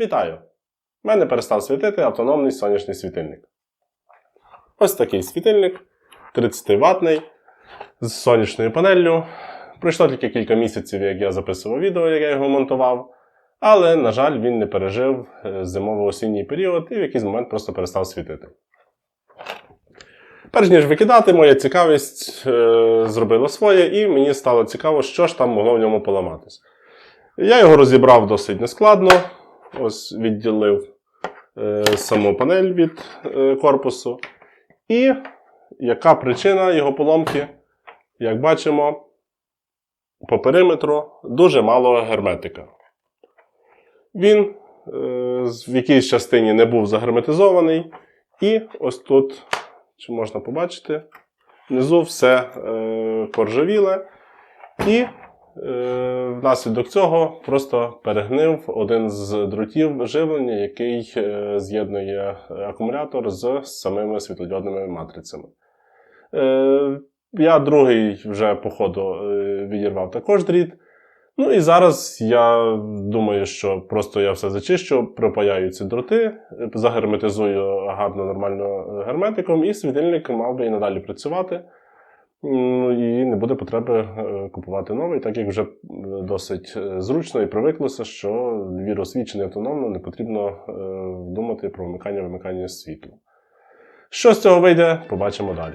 Вітаю! У мене перестав світити автономний сонячний світильник. Ось такий світильник 30 ватний з сонячною панеллю. Пройшло тільки кілька місяців, як я записував відео, як я його монтував. Але, на жаль, він не пережив е, зимово-осінній період і в якийсь момент просто перестав світити. Перш ніж викидати, моя цікавість е, зробила своє, і мені стало цікаво, що ж там могло в ньому поламатись. Я його розібрав досить нескладно. Ось відділив е, саму панель від е, корпусу. І яка причина його поломки? Як бачимо, по периметру дуже мало герметика. Він е, в якійсь частині не був загерметизований, і ось тут, чи можна побачити, внизу все е, поржавіле. І внаслідок цього просто перегнив один з дротів живлення, який е, з'єднує акумулятор з самими світлодіодними матрицями. Е, я другий вже по ходу е, відірвав також дріт. Ну і зараз я думаю, що просто я все зачищу, припаяю ці дроти, е, загерметизую гарно, нормально герметиком, і світильник мав би і надалі працювати. Ну, і не буде потреби е, купувати новий, так як вже е, досить е, зручно і привиклося, що двір освічений автономно, не потрібно думати про вмикання вимикання світла. Що з цього вийде, побачимо далі.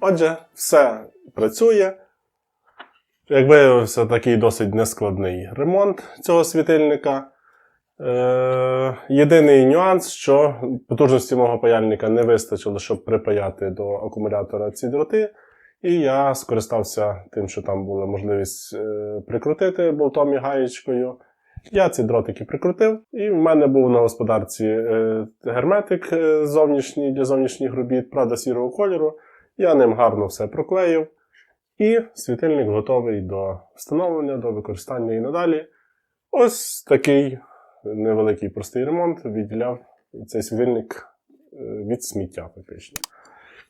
Отже, все працює. Як виявився, такий досить нескладний ремонт цього світильника. Е, єдиний нюанс, що потужності мого паяльника не вистачило, щоб припаяти до акумулятора ці дроти. І я скористався тим, що там була можливість е, прикрутити болтом і гаєчкою. Я ці дротики прикрутив, і в мене був на господарці е, герметик е, зовнішній для зовнішніх робіт, правда, сірого кольору. Я ним гарно все проклеїв. І світильник готовий до встановлення, до використання і надалі. Ось такий невеликий простий ремонт відділяв цей світильник е, від сміття, фактично.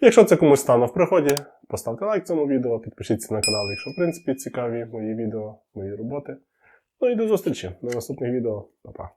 Якщо це комусь стане в приході, поставте лайк цьому відео, підпишіться на канал, якщо в принципі цікаві мої відео, мої роботи. Ну і до зустрічі на наступних відео. Па-па.